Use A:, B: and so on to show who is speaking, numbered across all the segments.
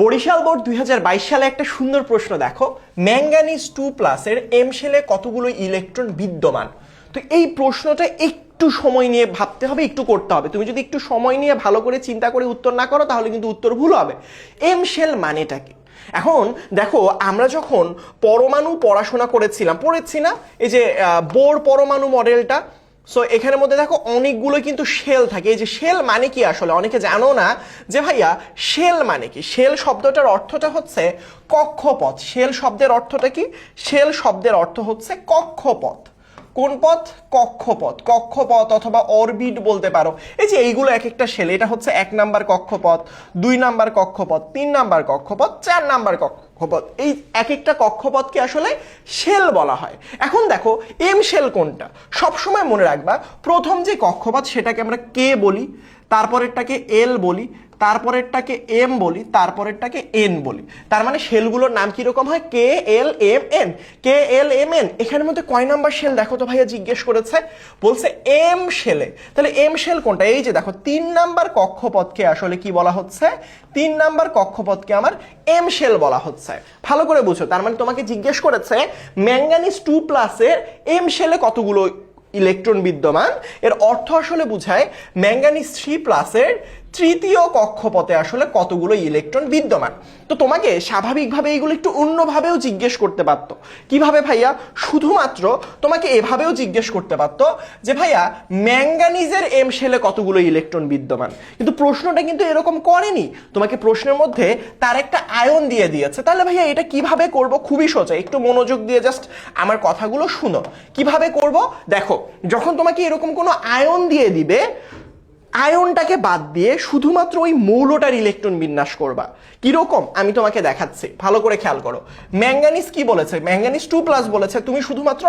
A: Barishal board দুই সালে একটা সুন্দর প্রশ্ন দেখো ম্যাঙ্গানিজ টু প্লাসের এম সেলে কতগুলো ইলেকট্রন বিদ্যমান তো এই প্রশ্নটা একটু সময় নিয়ে ভাবতে হবে একটু করতে হবে তুমি যদি একটু সময় নিয়ে ভালো করে চিন্তা করে উত্তর না করো তাহলে কিন্তু উত্তর ভুল হবে এম সেল মানেটা কি এখন দেখো আমরা যখন পরমাণু পড়াশোনা করেছিলাম পড়েছি না এই যে বোর পরমাণু মডেলটা সো এখানের মধ্যে দেখো অনেকগুলো কিন্তু শেল থাকে এই যে শেল মানে কি আসলে অনেকে জানো না যে ভাইয়া শেল মানে কি শেল শব্দটার অর্থটা হচ্ছে কক্ষপথ শেল শব্দের অর্থটা কি শেল শব্দের অর্থ হচ্ছে কক্ষপথ কোন পথ কক্ষপথ কক্ষপথ অথবা অরবিট বলতে পারো এই যে এইগুলো এক একটা শেল এটা হচ্ছে এক নাম্বার কক্ষপথ দুই নাম্বার কক্ষপথ তিন নাম্বার কক্ষপথ চার নাম্বার কক্ষ কক্ষপথ এই এক একটা কক্ষপথকে আসলে শেল বলা হয় এখন দেখো এম শেল কোনটা সবসময় মনে রাখবা প্রথম যে কক্ষপথ সেটাকে আমরা কে বলি তারপরেরটাকে এল বলি তারপরেরটাকে এম বলি তারপরেরটাকে এন বলি তার মানে শেলগুলোর নাম কীরকম হয় K L M N K L M N এখানের মধ্যে কয় নাম্বার শেল দেখো তো ভাইয়া জিজ্ঞেস করেছে বলছে এম শেলে তাহলে এম শেল কোনটা এই যে দেখো তিন নাম্বার কক্ষপথকে আসলে কি বলা হচ্ছে তিন নাম্বার কক্ষপথকে আমার এম শেল বলা হচ্ছে ভালো করে বুঝো তার মানে তোমাকে জিজ্ঞেস করেছে ম্যাঙ্গানিস টু প্লাসের এম শেলে কতগুলো ইলেকট্রন বিদ্যমান এর অর্থ আসলে বোঝায় ম্যাঙ্গানিস থ্রি প্লাসের তৃতীয় কক্ষপথে আসলে কতগুলো ইলেকট্রন বিদ্যমান তো তোমাকে স্বাভাবিকভাবে এইগুলো একটু অন্যভাবেও জিজ্ঞেস করতে পারত কিভাবে ভাইয়া শুধুমাত্র তোমাকে এভাবেও জিজ্ঞেস করতে পারত যে ভাইয়া ম্যাঙ্গানিজের এম সেলে কতগুলো ইলেকট্রন বিদ্যমান কিন্তু প্রশ্নটা কিন্তু এরকম করেনি তোমাকে প্রশ্নের মধ্যে তার একটা আয়ন দিয়ে দিয়েছে তাহলে ভাইয়া এটা কিভাবে করব খুবই সোজা একটু মনোযোগ দিয়ে জাস্ট আমার কথাগুলো শুনো কিভাবে করব দেখো যখন তোমাকে এরকম কোনো আয়ন দিয়ে দিবে আয়নটাকে বাদ দিয়ে শুধুমাত্র ওই মৌলটার ইলেকট্রন বিন্যাস করবা কিরকম আমি তোমাকে দেখাচ্ছি ভালো করে খেয়াল করো ম্যাঙ্গানিজ কি বলেছে ম্যাঙ্গানিজ টু প্লাস বলেছে তুমি শুধুমাত্র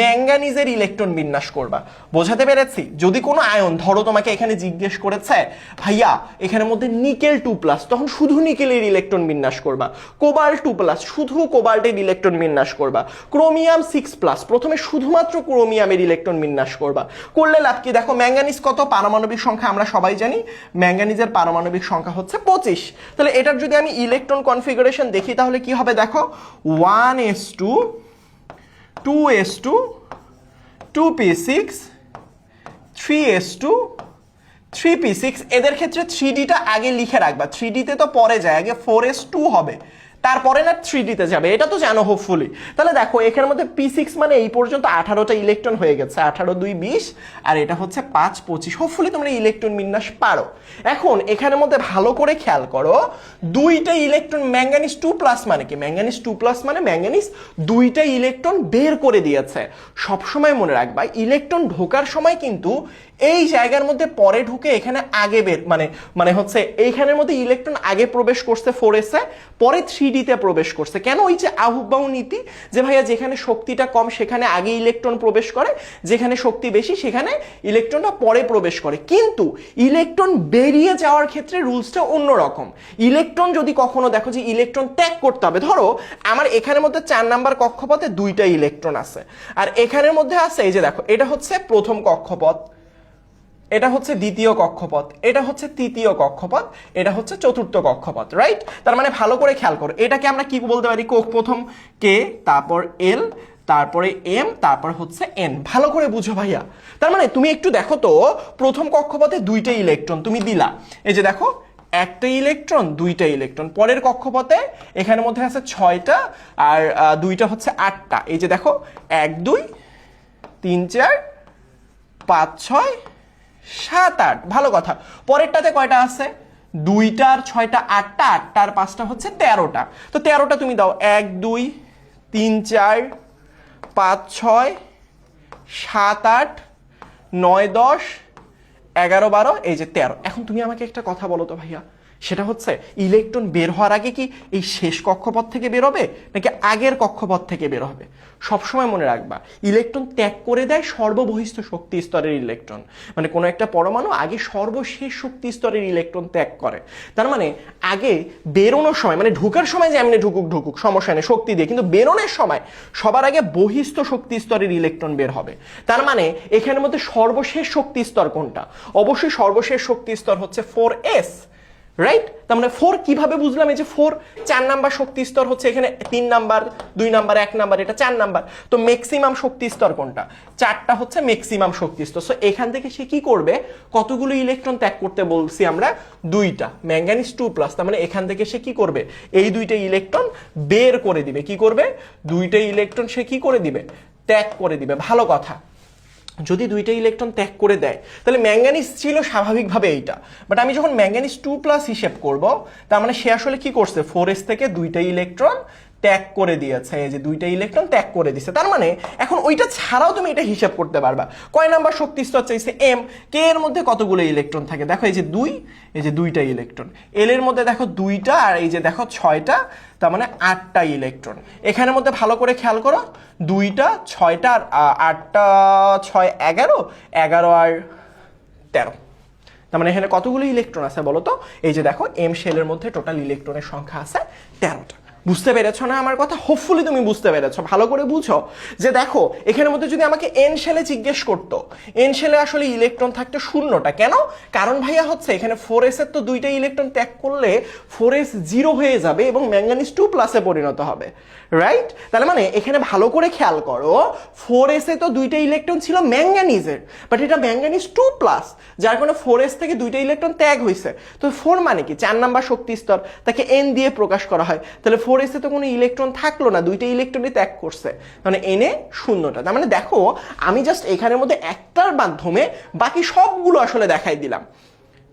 A: ম্যাঙ্গানিজের ইলেকট্রন বিন্যাস করবা বোঝাতে পেরেছি যদি কোনো আয়ন ধরো তোমাকে এখানে জিজ্ঞেস করেছে ভাইয়া এখানের মধ্যে নিকেল টু প্লাস তখন শুধু নিকেলের ইলেকট্রন বিন্যাস করবা কোবাল টু প্লাস শুধু কোবাল্টের ইলেকট্রন বিন্যাস করবা ক্রোমিয়াম সিক্স প্লাস প্রথমে শুধুমাত্র ক্রোমিয়ামের ইলেকট্রন বিন্যাস করবা করলে লাভ কি দেখো ম্যাঙ্গানিজ কত পারমাণবিক সংখ্যা সংখ্যা আমরা সবাই জানি ম্যাঙ্গানিজের পারমাণবিক সংখ্যা হচ্ছে পঁচিশ তাহলে এটার যদি আমি ইলেকট্রন কনফিগারেশন দেখি তাহলে কি হবে দেখো one S two two S two two P six three S two three P six এদের ক্ষেত্রে থ্রি ডিটা আগে লিখে রাখবা থ্রি ডিতে তো পরে যায় আগে ফোর এস টু হবে তারপরে না থ্রি ডিতে যাবে এটা তো জানো হোপফুলি তাহলে দেখো এখানের মধ্যে পি সিক্স মানে এই পর্যন্ত আঠারোটা ইলেকট্রন হয়ে গেছে আঠারো দুই বিশ আর এটা হচ্ছে পাঁচ পঁচিশ হোপফুলি তোমরা ইলেকট্রন বিন্যাস পারো এখন এখানের মধ্যে ভালো করে খেয়াল করো দুইটা ইলেকট্রন ম্যাঙ্গানিস টু প্লাস মানে কি ম্যাঙ্গানিস টু প্লাস মানে ম্যাঙ্গানিস দুইটা ইলেকট্রন বের করে দিয়েছে সবসময় মনে রাখবা ইলেকট্রন ঢোকার সময় কিন্তু এই জায়গার মধ্যে পরে ঢুকে এখানে আগে বের মানে মানে হচ্ছে এইখানের মধ্যে ইলেকট্রন আগে প্রবেশ করছে ফোর এসে পরে থ্রি থ্রিডিতে প্রবেশ করছে কেন ওই যে আহ্বাহ নীতি যে ভাইয়া যেখানে শক্তিটা কম সেখানে আগে ইলেকট্রন প্রবেশ করে যেখানে শক্তি বেশি সেখানে ইলেকট্রনটা পরে প্রবেশ করে কিন্তু ইলেকট্রন বেরিয়ে যাওয়ার ক্ষেত্রে রুলসটা অন্যরকম ইলেকট্রন যদি কখনো দেখো যে ইলেকট্রন ত্যাগ করতে হবে ধরো আমার এখানের মধ্যে চার নাম্বার কক্ষপথে দুইটা ইলেকট্রন আছে আর এখানের মধ্যে আছে এই যে দেখো এটা হচ্ছে প্রথম কক্ষপথ এটা হচ্ছে দ্বিতীয় কক্ষপথ এটা হচ্ছে তৃতীয় কক্ষপথ এটা হচ্ছে চতুর্থ কক্ষপথ রাইট তার মানে ভালো করে খেয়াল করো এটাকে আমরা কি বলতে পারি কোক প্রথম কে তারপর এল তারপরে এম তারপর হচ্ছে এন ভালো করে বুঝো ভাইয়া তার মানে তুমি একটু দেখো তো প্রথম কক্ষপথে দুইটা ইলেকট্রন তুমি দিলা এই যে দেখো একটা ইলেকট্রন দুইটা ইলেকট্রন পরের কক্ষপথে এখানের মধ্যে আছে ছয়টা আর দুইটা হচ্ছে আটটা এই যে দেখো এক দুই তিন চার পাঁচ ছয় সাত আট ভালো কথা পরেরটাতে কয়টা আছে দুইটার ছয়টা আটটা আটটার পাঁচটা হচ্ছে তেরোটা তো তেরোটা তুমি দাও এক দুই তিন চার পাঁচ ছয় সাত আট নয় দশ এগারো বারো এই যে তেরো এখন তুমি আমাকে একটা কথা বলো তো ভাইয়া সেটা হচ্ছে ইলেকট্রন বের হওয়ার আগে কি এই শেষ কক্ষপথ থেকে বেরোবে নাকি আগের কক্ষপথ থেকে বের হবে সবসময় মনে রাখবা ইলেকট্রন ত্যাগ করে দেয় সর্ববহিস্থ শক্তি স্তরের ইলেকট্রন মানে কোনো একটা পরমাণু আগে সর্বশেষ শক্তি স্তরের ইলেকট্রন ত্যাগ করে তার মানে আগে বেরোনোর সময় মানে ঢুকার সময় যে এমনি ঢুকুক ঢুকুক সমস্যা নেই শক্তি দিয়ে কিন্তু বেরোনোর সময় সবার আগে বহিস্থ শক্তি স্তরের ইলেকট্রন বের হবে তার মানে এখানের মধ্যে সর্বশেষ শক্তি স্তর কোনটা অবশ্যই সর্বশেষ শক্তি স্তর হচ্ছে ফোর এস রাইট তার মানে ফোর কিভাবে বুঝলাম এই যে ফোর চার নাম্বার শক্তি স্তর হচ্ছে এখানে তিন নাম্বার দুই নাম্বার এক নাম্বার এটা চার নাম্বার তো ম্যাক্সিমাম শক্তি স্তর কোনটা চারটা হচ্ছে ম্যাক্সিমাম শক্তি স্তর সো এখান থেকে সে কি করবে কতগুলো ইলেকট্রন ত্যাগ করতে বলছি আমরা দুইটা ম্যাঙ্গানিস টু প্লাস তার মানে এখান থেকে সে কি করবে এই দুইটা ইলেকট্রন বের করে দিবে কি করবে দুইটা ইলেকট্রন সে কি করে দিবে ত্যাগ করে দিবে ভালো কথা যদি দুইটা ইলেকট্রন ত্যাগ করে দেয় তাহলে ম্যাঙ্গানিস ছিল স্বাভাবিকভাবে এইটা বাট আমি যখন ম্যাঙ্গানিস টু প্লাস হিসেব করবো তার মানে সে আসলে কি করছে ফোর এস থেকে দুইটা ইলেকট্রন ত্যাগ করে দিয়েছে যে দুইটা ইলেকট্রন ত্যাগ করে দিছে তার মানে এখন ওইটা ছাড়াও তুমি এটা হিসাব করতে পারবা কয় নাম্বার শক্তি স্তর চাইছে এম কে এর মধ্যে কতগুলো ইলেকট্রন থাকে দেখো এই যে দুই এই যে দুইটা ইলেকট্রন এল এর মধ্যে দেখো দুইটা আর এই যে দেখো ছয়টা তার মানে আটটা ইলেকট্রন এখানের মধ্যে ভালো করে খেয়াল করো দুইটা ছয়টা আর আটটা ছয় এগারো এগারো আর তেরো তার মানে এখানে কতগুলো ইলেকট্রন আছে বলো তো এই যে দেখো এম শেলের মধ্যে টোটাল ইলেকট্রনের সংখ্যা আছে তেরোটা বুঝতে পেরেছো না আমার কথা হোপফুলি তুমি বুঝতে পেরেছো ভালো করে বুঝো যে দেখো এখানের মধ্যে যদি আমাকে এন সেলে জিজ্ঞেস করতো এন সেলে আসলে ইলেকট্রন থাকতো শূন্যটা কেন কারণ ভাইয়া হচ্ছে এখানে ফোর এসের তো দুইটা ইলেকট্রন ত্যাগ করলে ফোর এস জিরো হয়ে যাবে এবং ম্যাঙ্গানিস টু প্লাসে পরিণত হবে রাইট তাহলে মানে এখানে ভালো করে খেয়াল করো ফোর এসে তো দুইটা ইলেকট্রন ছিল ম্যাঙ্গানিজের বাট এটা ম্যাঙ্গানিস টু প্লাস যার কারণে ফোর এস থেকে দুইটা ইলেকট্রন ত্যাগ হয়েছে তো ফোর মানে কি চার নাম্বার শক্তি স্তর তাকে এন দিয়ে প্রকাশ করা হয় তাহলে ফোর ফোর এসে তো কোনো ইলেকট্রন থাকলো না দুইটা ইলেকট্রনই ত্যাগ করছে মানে এনে শূন্যটা তার মানে দেখো আমি জাস্ট এখানের মধ্যে একটার মাধ্যমে বাকি সবগুলো আসলে দেখাই দিলাম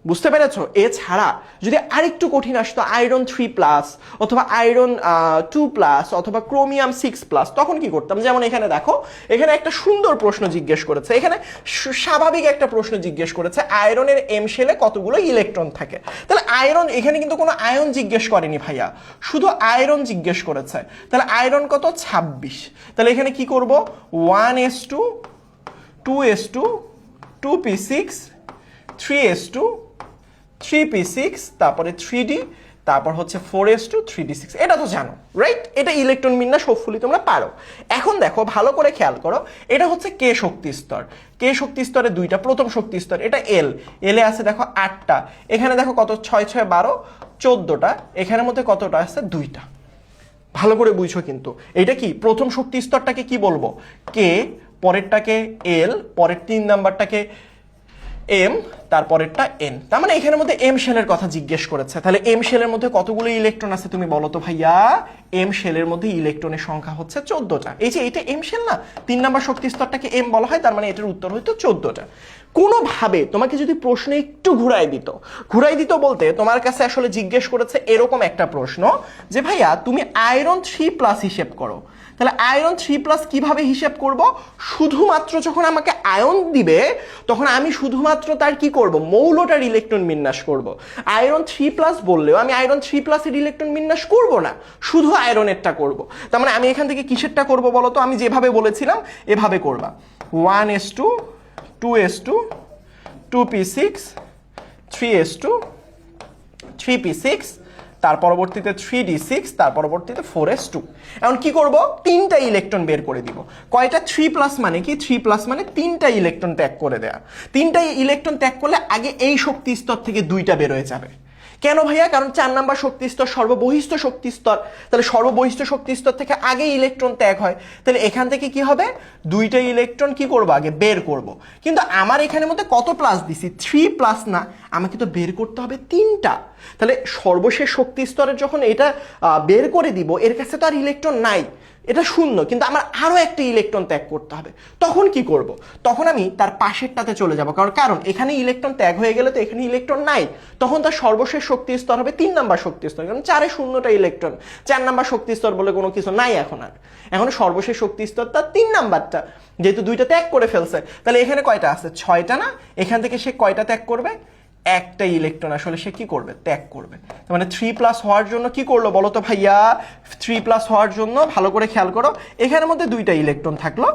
A: বুঝতে পেরেছ এছাড়া যদি আরেকটু কঠিন আসতো আয়রন থ্রি প্লাস অথবা আয়রন টু প্লাস অথবা ক্রোমিয়াম সিক্স প্লাস তখন কি করতাম যেমন এখানে দেখো এখানে একটা সুন্দর প্রশ্ন জিজ্ঞেস করেছে এখানে স্বাভাবিক একটা প্রশ্ন জিজ্ঞেস করেছে আয়রনের এম সেলে কতগুলো ইলেকট্রন থাকে তাহলে আয়রন এখানে কিন্তু কোনো আয়ন জিজ্ঞেস করেনি ভাইয়া শুধু আয়রন জিজ্ঞেস করেছে তাহলে আয়রন কত ছাব্বিশ তাহলে এখানে কি করব one S two two S two two P six three S two three P six তারপরে থ্রি ডি তারপর হচ্ছে four S two three D six এটা তো জানো রাইট এটা ইলেকট্রন বিন্যাস হোপফুলি তোমরা পারো এখন দেখো ভালো করে খেয়াল করো এটা হচ্ছে কে শক্তি স্তর কে শক্তি স্তরে দুইটা প্রথম শক্তি স্তর এটা এল এলে আছে দেখো আটটা এখানে দেখো কত ছয় ছয় বারো চোদ্দোটা এখানের মধ্যে কতটা আছে দুইটা ভালো করে বুঝছো কিন্তু এটা কি প্রথম শক্তি স্তরটাকে কি বলবো কে পরেরটাকে এল পরের তিন নাম্বারটাকে এম তারপরেরটা এন তার মানে এখানের মধ্যে এম শেলের কথা জিজ্ঞেস করেছে তাহলে এম শেলের মধ্যে কতগুলো ইলেকট্রন আছে তুমি বলো তো ভাইয়া এম শেলের মধ্যে ইলেকট্রনের সংখ্যা হচ্ছে চোদ্দটা এই যে এটা এম শেল না তিন নাম্বার শক্তি স্তরটাকে এম বলা হয় তার মানে এটার উত্তর হইতো চোদ্দটা কোনোভাবে তোমাকে যদি প্রশ্ন একটু ঘুরাই দিত ঘুরাই দিত বলতে তোমার কাছে আসলে জিজ্ঞেস করেছে এরকম একটা প্রশ্ন যে ভাইয়া তুমি আয়রন থ্রি প্লাস হিসেব করো তাহলে আয়রন থ্রি প্লাস কীভাবে হিসেব করব শুধুমাত্র যখন আমাকে আয়ন দিবে তখন আমি শুধুমাত্র তার কি করব মৌলটার ইলেকট্রন বিন্যাস করব আয়রন থ্রি প্লাস বললেও আমি আয়রন থ্রি প্লাসের ইলেকট্রন বিন্যাস করব না শুধু আয়রনেরটা করব তার মানে আমি এখান থেকে কিসেরটা করব বলো তো আমি যেভাবে বলেছিলাম এভাবে করবা one S two two S two two P six three S two three P six তার পরবর্তীতে থ্রি ডি সিক্স তার পরবর্তীতে ফোর এস টু এখন কী করব তিনটা ইলেকট্রন বের করে দিব কয়টা থ্রি প্লাস মানে কি থ্রি প্লাস মানে তিনটা ইলেকট্রন ত্যাগ করে দেয়া তিনটা ইলেকট্রন ত্যাগ করলে আগে এই শক্তি স্তর থেকে দুইটা বেরোয় যাবে কেন ভাইয়া কারণ চার নাম্বার শক্তিস্তর সর্ববহিষ্ঠ শক্তিস্তর তাহলে সর্ববহিষ্ঠ শক্তিস্তর থেকে আগে ইলেকট্রন ত্যাগ হয় তাহলে এখান থেকে কি হবে দুইটা ইলেকট্রন কি করব আগে বের করব কিন্তু আমার এখানে মধ্যে কত প্লাস দিছি থ্রি প্লাস না আমাকে তো বের করতে হবে তিনটা তাহলে সর্বশেষ শক্তিস্তরের যখন এটা বের করে দিব এর কাছে তো আর ইলেকট্রন নাই এটা শূন্য কিন্তু আমার আরও একটা ইলেকট্রন ত্যাগ করতে হবে তখন কি করব। তখন আমি তার পাশেরটাতে চলে যাব কারণ কারণ এখানে ইলেকট্রন ত্যাগ হয়ে গেলে তো এখানে ইলেকট্রন নাই তখন তার সর্বশেষ শক্তি স্তর হবে তিন নাম্বার শক্তি স্তর কারণ চারে শূন্যটা ইলেকট্রন চার নাম্বার শক্তি স্তর বলে কোনো কিছু নাই এখন আর এখন সর্বশেষ শক্তি স্তর তার তিন নাম্বারটা যেহেতু দুইটা ত্যাগ করে ফেলছে তাহলে এখানে কয়টা আছে ছয়টা না এখান থেকে সে কয়টা ত্যাগ করবে একটা ইলেকট্রন আসলে সে কি করবে ত্যাগ করবে মানে থ্রি প্লাস হওয়ার জন্য কি করলো বলো তো ভাইয়া থ্রি প্লাস হওয়ার জন্য ভালো করে খেয়াল করো এখানের মধ্যে দুইটা ইলেকট্রন থাকলো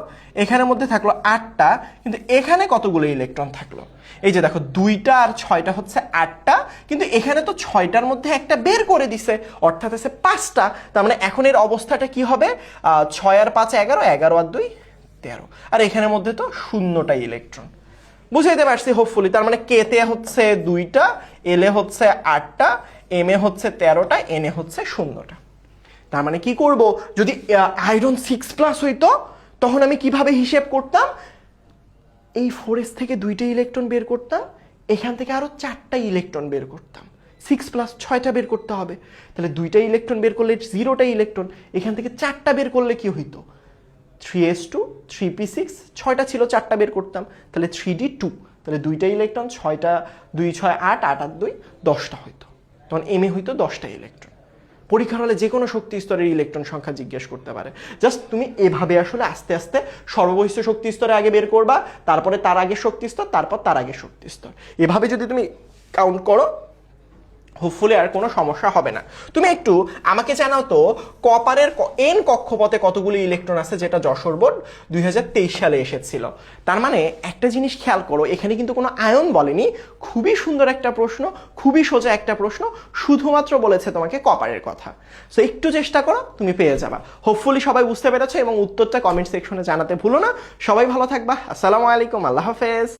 A: এখানের মধ্যে থাকলো আটটা কিন্তু এখানে কতগুলো ইলেকট্রন থাকলো এই যে দেখো দুইটা আর ছয়টা হচ্ছে আটটা কিন্তু এখানে তো ছয়টার মধ্যে একটা বের করে দিছে অর্থাৎ আছে পাঁচটা তার মানে এখন এর অবস্থাটা কি হবে ছয় আর পাঁচ এগারো এগারো আর দুই তেরো আর এখানের মধ্যে তো শূন্যটা ইলেকট্রন বুঝাইতে পারছি হোপফুলি তার মানে কে তে হচ্ছে দুইটা এল এ হচ্ছে আটটা এম এ হচ্ছে তেরোটা এন এ হচ্ছে শূন্যটা তার মানে কি করব যদি আয়রন সিক্স প্লাস হইতো তখন আমি কিভাবে হিসেব করতাম এই ফোর এস থেকে দুইটা ইলেকট্রন বের করতাম এখান থেকে আরও চারটা ইলেকট্রন বের করতাম সিক্স প্লাস ছয়টা বের করতে হবে তাহলে দুইটা ইলেকট্রন বের করলে জিরোটা ইলেকট্রন এখান থেকে চারটা বের করলে কি হইতো three S two three P six ছয়টা ছিল চারটা বের করতাম তাহলে থ্রি ডি টু তাহলে দুইটা ইলেকট্রন ছয়টা দুই ছয় আট আট আট দুই দশটা হইতো তখন এম এ হইতো দশটা ইলেকট্রন পরীক্ষার হলে যে কোনো শক্তি স্তরের ইলেকট্রন সংখ্যা জিজ্ঞেস করতে পারে জাস্ট তুমি এভাবে আসলে আস্তে আস্তে সর্ববহিষ্ঠ শক্তি স্তরে আগে বের করবা তারপরে তার আগে শক্তি স্তর তারপর তার আগে শক্তি স্তর এভাবে যদি তুমি কাউন্ট করো হোপফুলি আর কোনো সমস্যা হবে না তুমি একটু আমাকে জানাও তো কপারের এন কক্ষপথে কতগুলি ইলেকট্রন আছে যেটা যশোর বোর্ড দুই সালে এসেছিল তার মানে একটা জিনিস খেয়াল করো এখানে কিন্তু কোনো আয়ন বলেনি খুবই সুন্দর একটা প্রশ্ন খুবই সোজা একটা প্রশ্ন শুধুমাত্র বলেছে তোমাকে কপারের কথা সো একটু চেষ্টা করো তুমি পেয়ে যাবা হোপফুলি সবাই বুঝতে পেরেছো এবং উত্তরটা কমেন্ট সেকশনে জানাতে ভুলো না সবাই ভালো থাকবা আসসালামু আলাইকুম আল্লাহ হাফেজ